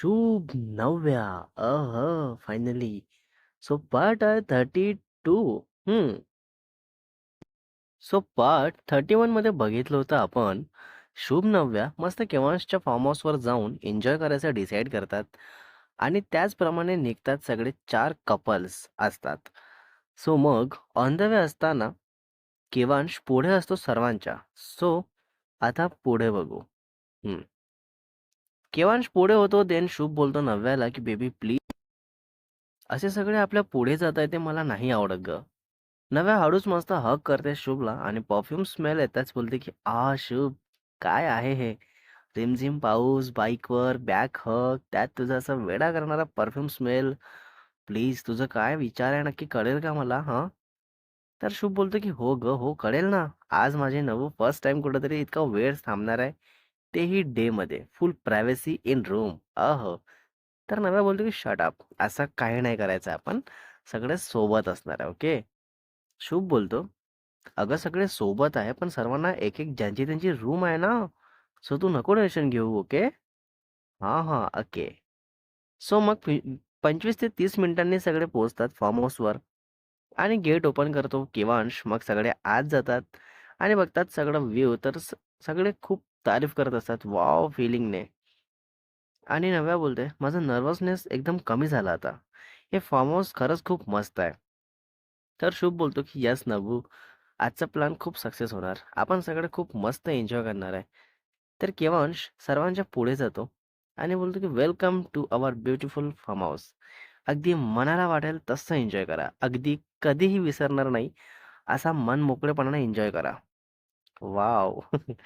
शुभ नवव्या. Uh, finally. So part आहे थर्टी टू सो पार्ट 31 मध्ये बघितलं होतं आपण, शुभ नवव्या मस्त केव्हाच्या फार्म हाऊसवर जाऊन एन्जॉय करायचं डिसाईड करतात आणि त्याचप्रमाणे निघतात सगळे चार कपल्स असतात. सो मग ऑन द वे असताना केवांश पुढे असतो सर्वांच्या. सो आता पुढे बघू. केवांश पुढे होतो, देन शुभ बोलतो नव्याला, की "बेबी प्लीज" असे सगळे आपल्या पुढे जातायत ते मला नाही आवडत ग नव्या हळूच मस्त हक करते शुभला आणि परफ्यूम स्मेल येताच बोलते, की आ शुभ, काय आहे हे? रिमझिम पाऊस, बाईकवर, बॅक हक त्यात तुझा असा वेडा करणारा परफ्यूम स्मेल. प्लीज तुझं काय विचार आहे नक्की कळेल का मला हां तर शुभ बोलतो, की "हो ग हो कळेल ना. आज माझे नवू फर्स्ट टाइम कुठंतरी इतका वेळ थांबणार आहे, तेही डेमध्ये. Full privacy in room. अह!" तर नव्या बोलतो, की "शट अप. असं काही नाही करायचं आपण. सगळे सोबत असणार आहे, ओके?" शुभ बोलतो, "अगं सगळे सोबत आहे, पण सर्वांना एक-एक ज्यांची त्यांची रूम आहे ना. सो तू नको टेन्शन घेऊ, ओके?" "हां, हां, ओके." सो मग पंचवीस 25 ते 30 मिनिटांनी सगळे पोहोचतात फार्म हाऊसवर आणि गेट ओपन करतो केवांश. मग सगळे आत जातात आणि बघतात सगळं व्ह्यू तर स सगळे खूप तारीफ करत असतात, वाव फिलिंगने आणि नव्या बोलते, "माझा नर्वसनेस एकदम कमी झाला आता. हे फार्म हाऊस खरंच खूप मस्त आहे." तर शुभ बोलतो, की यस नव्वू, आजचा प्लॅन खूप सक्सेस होणार. आपण सगळे खूप मस्त एन्जॉय करणार आहे." तर केवांश सर्वांच्या पुढे जातो आणि बोलतो, की "welcome to our beautiful farmhouse. अगदी मनाला वाटेल तसं एन्जॉय करा. अगदी कधीही विसरणार नाही, असा मन मोकळेपणाने एन्जॉय करा." वाव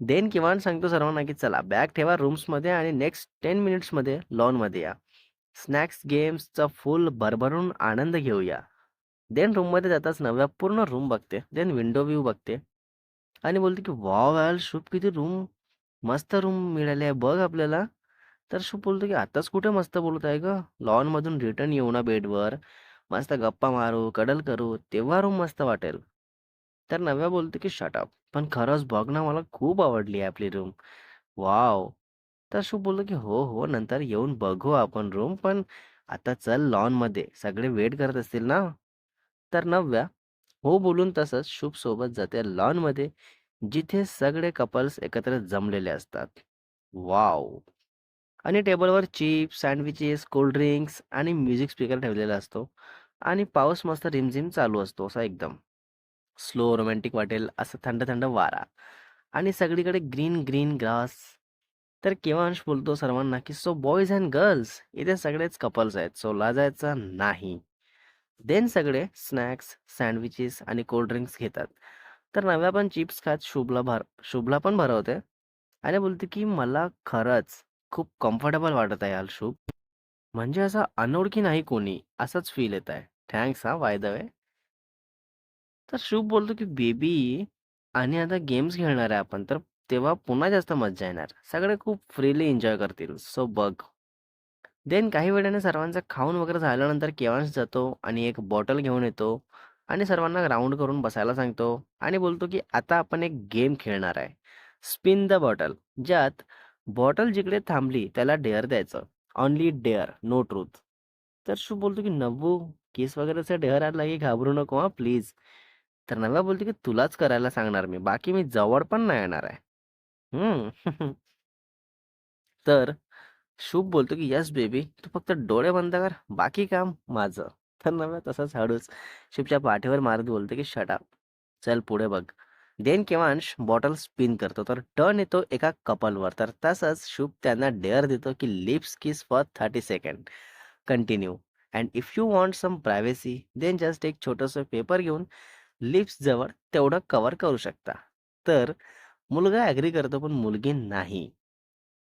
देन किमान सांगतो सर्वांना, की "चला बॅग ठेवा रूम्समध्ये आणि नेक्स्ट टेन मिनिट्समध्ये लॉनमध्ये या. स्नॅक्स, गेम्सचा फुल भरभरून आनंद घेऊया." देन रूममध्ये जाताच नव्या पूर्ण रूम बघते. देन विंडो व्ह्यू बघते आणि बोलते, की "वॉव यार शुभ, किती रूम मस्त रूम मिळाली आहे बघ आपल्याला." तर शुभ बोलतो, की "आताच कुठे मस्त बोलत आहे ग लॉनमधून रिटर्न येऊ ना बेडवर. मस्त गप्पा मारू, कडल करू, तेव्हा रूम मस्त वाटेल." तर नव्या बोलतो की शटअप पण खरंच बघ ना, मला खूप आवडली आहे आपली रूम. वॉव!" तर शुभ बोललो की "हो, हो, नंतर येऊन बघू आपण रूम. पण आता चल लॉनमध्ये. सगळे वेट करत असतील ना." तर नव्या हो बोलून तसंच शुभ सोबत जाते लॉनमध्ये, जिथे सगळे कपल्स एकत्र जमलेले असतात. वॉव! आणि टेबलवर चिप्स, सँडविचेस, कोल्ड ड्रिंक्स आणि म्युझिक स्पीकर ठेवलेला असतो आणि पाऊस मस्त रिमझिम चालू असतो असा एकदम. स्लो रोमॅन्टिक वाटेल असं थंड-थंड वारा आणि सगळीकडे ग्रीन, ग्रीन ग्रास. तर केवांश बोलतो सर्वांना, की "सो बॉयज अँड गर्ल्स, इथे सगळेच कपल्स आहेत. सो लाजायचं नाही." देन सगळे स्नॅक्स, सँडविचेस आणि कोल्ड ड्रिंक्स घेतात. तर नव्या पण चिप्स खात शुभला भर शुभला पण भरवते आणि बोलते, की "मला खरंच खूप कम्फर्टेबल वाटत आहे यार शुभ. म्हणजे असं अनोळखी नाही कोणी, असंच फील येत आहे. थँक्स हा वाय द वे." तर शुभ बोलतो, की "बेबी आणि आता गेम्स खेळणार आहे आपण, तर तेव्हा पुन्हा जास्त मज्जा येणार. सगळे खूप फ्रीली एन्जॉय करतील. सो बघ." देन काही वेळाने सर्वांचं खाऊन वगैरे झाल्यानंतर केवांश जातो आणि एक बॉटल घेऊन येतो आणि सर्वांना राऊंड करून बसायला सांगतो आणि बोलतो, की "आता आपण एक गेम खेळणार आहे. Spin the bottle." ज्यात बॉटल जिकडे थांबली त्याला डेअर द्यायचं. ऑनली डेअर, नो ट्रूथ तर शुभ बोलतो, की "नव्वू, केस वगैरेचा डेअर आला की घाबरू नको हां प्लीज." तर नव्या बोलतो, की "तुलाच करायला सांगणार मी. बाकी मी जवळ पण नाही येणार आहे." तर शुभ बोलतो, की यस बेबी, तू फक्त डोळे बंद कर, बाकी काम माझं." तर नव्या तसाच हळूच शुभच्या पाठीवर मारत बोलतो, की शटाप चल पुढे बघ." देन केवांश बॉटल स्पिन करतो, तर टर्न येतो एका कपलवर. तर तसंच शुभ त्यांना डेअर देतो, की lips kiss for 30 second. Continue. And if you want some privacy then just एक छोटंसं पेपर घेऊन लिप्सजवळ तेवढं कव्हर करू शकता. तर मुलगा ॲग्री करतो, पण मुलगी नाही.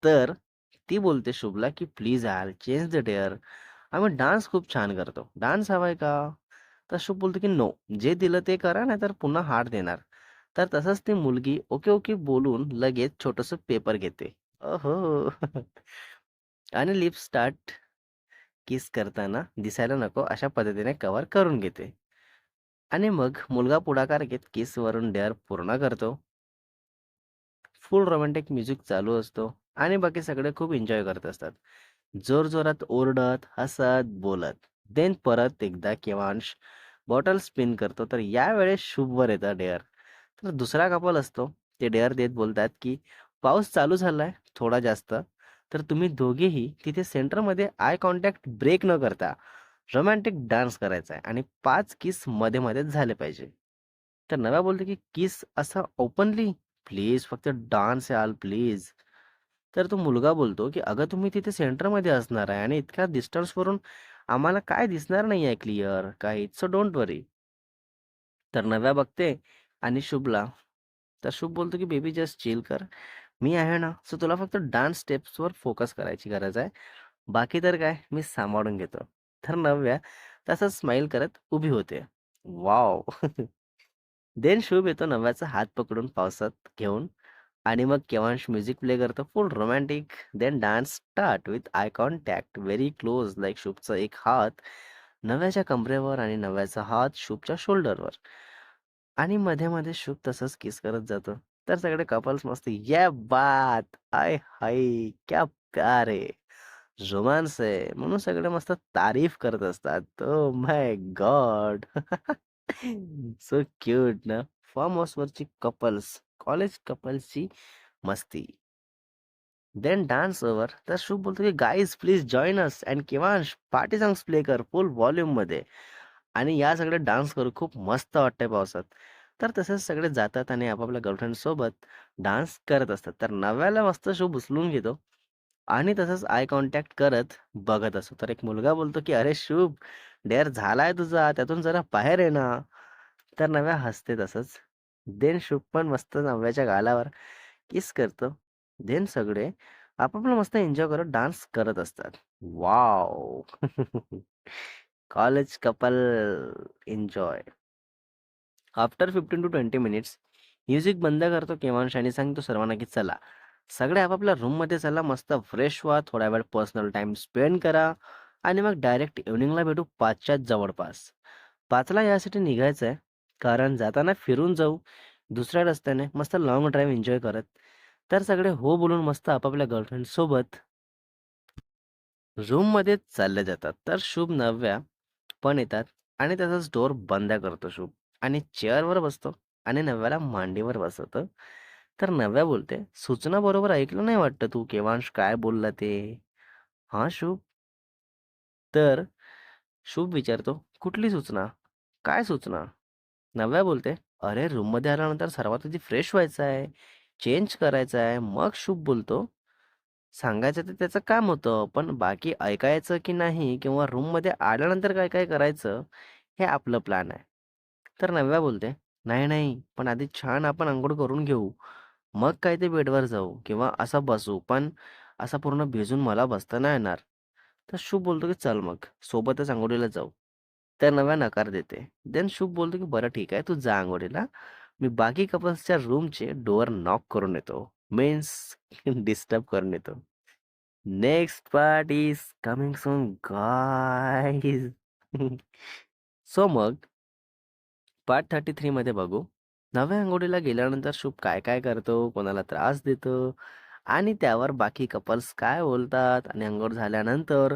तर ती बोलते शुभला, की "please all change the dare. आम्ही डान्स खूप छान करतो. डान्स हवाय का?" तर शुभ बोलतो, की "नो. जे दिलं ते करा, नाही तर पुन्हा हार देणार." तर तसंच ती मुलगी ओके, ओके बोलून लगेच छोटस पेपर घेते. ओहो! आणि लिप्स स्टार्ट किस करताना दिसायला नको अशा पद्धतीने कव्हर करून घेते. आणि मग मुलगा पुढाकार घेत केसवरून डेअर पूर्ण करतो. फुल रोमॅन्टिक म्युझिक चालू असतो आणि बाकी सगळे खूप एन्जॉय करत असतात. जोरजोरात ओरडत, हसत, बोलत. देन परत एकदा किवांश बॉटल स्पिन करतो. तर यावेळेस शुभवर येतं डेअर. तर दुसरा कपल असतो. ते डेअर देत बोलतात, की पाऊस चालू झालाय थोडा जास्त. तर तुम्ही दोघेही तिथे सेंटरमध्ये आय कॉन्टॅक्ट ब्रेक न करता रोमॅन्टिक डान्स करायचा आहे आणि पाच किस मध्ये-मध्येच झाले पाहिजे. तर नव्या बोलतो, की किस असं ओपनली? प्लीज फक्त डान्स याल प्लीज. तर तो मुलगा बोलतो, की "अगं तुम्ही तिथे सेंटरमध्ये असणार आहे आणि इतक्या डिस्टन्सवरून आम्हाला काय दिसणार नाही आहे क्लिअर काहीच. So don't worry." तर नव्या बघते आणि शुभला. तर शुभ बोलतो, की "बेबी जस्ट चिल कर. मी आहे ना. सो तुला फक्त डान्स स्टेप्सवर फोकस करायची गरज आहे. बाकी तर काय मी सांभाळून घेतो." तर नव्या तसंच स्माईल करत उभी होते. वाव देन शुभ येतो नव्याचा हात पकडून पावसात घेऊन आणि मग केव्हांश म्युझिक प्ले करतो full romantic. Then dance start with eye contact very close like शुभचा एक हात नव्याच्या कमरेवर आणि नव्याचा हात शुभच्या शोल्डरवर. आणि मध्ये-मध्ये शुभ तसंच किस करत जातो. तर सगळे कपल्स मस्त या बात! आय हाय! क्या प्यारे है! रोमान्स म्हणून सगळे मस्त तारीफ करत असतात. Oh my god! So cute ना. फार्म हाऊसवरची कपल्स, कॉलेज कपल्सची मस्ती. Then dance over. तर शुभ बोलतो, की "guys please join us" and Kevansh party songs play कर फुल व्हॉल्यूममध्ये. आणि या सगळे डान्स करू खूप मस्त वाटतंय पावसात. तर तसेच सगळे जातात आणि आपापल्या गर्लफ्रेंड सोबत डान्स करत असतात. तर नव्याला मस्त शुभ उचलून घेतो आणि तसंच आय कॉन्टॅक्ट करत बघत असतो. तर एक मुलगा बोलतो, की "अरे शुभ, डेअर झालाय तुझा, त्यातून जरा बाहेर ये ना." तर नव्या हसते तसंच. देन शुभ पण मस्त नव्याच्या गालावर किस करतो. देन सगळे आपापलं मस्त एन्जॉय करत डान्स करत असतात. Wow college couple enjoy. After 15 to 20 minutes music बंद करतो केव्हांश आणि सांगतो सर्वांना, की चला सगळे आपापल्या रूममध्ये चला, मस्त फ्रेश व्हा, थोडा वेळ पर्सनल टाईम स्पेंड करा आणि मग डायरेक्ट इव्हनिंगला भेटू पाचच्या जवळपास. पाचला यासाठी निघायचं आहे, कारण जाताना फिरून जाऊ दुसऱ्या रस्त्याने मस्त लॉंग ड्राईव्ह एन्जॉय करत. तर सगळे हो बोलून मस्त आपापल्या गर्लफ्रेंडसोबत रूममध्ये चालले जातात. तर शुभ, नव्या पण येतात आणि त्याचाच डोअर बंद करतो शुभ आणि चेअरवर बसतो आणि नव्याला मांडीवर बसवतो. तर नव्या बोलते, "सूचना बरोबर ऐकलं नाही वाटतं तू केवांश काय बोलला ते?" हा शुभ." तर शुभ विचारतो, "कुठली सूचना? काय सूचना?" नव्या बोलते, "अरे रूममध्ये आल्यानंतर सर्वात आधी फ्रेश व्हायचं आहे, चेंज करायचं आहे." मग शुभ बोलतो, "सांगायचं तर त्याचं काम होतं, पण बाकी ऐकायचं की नाही किंवा रूममध्ये आल्यानंतर काय-काय करायचं, हे आपलं प्लॅन आहे." तर नव्या बोलते, "नाही, नाही, पण आधी छान आपण अंघोळ करून घेऊ. मग काय ते बेडवर जाऊ किंवा असा बसू, पण असा पूर्ण भिजून मला बसता नाही येणार." तर शुभ बोलतो, की "चल मग, सोबतच अंघोळीला जाऊ." तर नव्या नकार देते. देन शुभ बोलतो, की "बरं ठीक आहे, तू जा अंघोळीला. मी बाकी कपल्सच्या रूमचे डोअर नॉक करून येतो." मीन्स डिस्टर्ब करून येतो. Next part is coming soon guy so मग पार्ट थर्टी थ्रीमध्ये बघू. नव्या अंघोळीला गेल्यानंतर शुभ काय-काय करतो, कोणाला त्रास देतो? आणि त्यावर बाकी कपल्स काय बोलतात? आणि अंघोळ झाल्यानंतर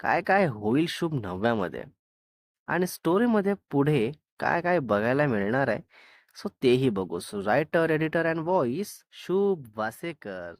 काय-काय होईल शुभ नव्यामध्ये? आणि स्टोरीमध्ये पुढे काय-काय बघायला मिळणार आहे, सो तेही बघू. So writer, editor and voice Shubh Wasekar.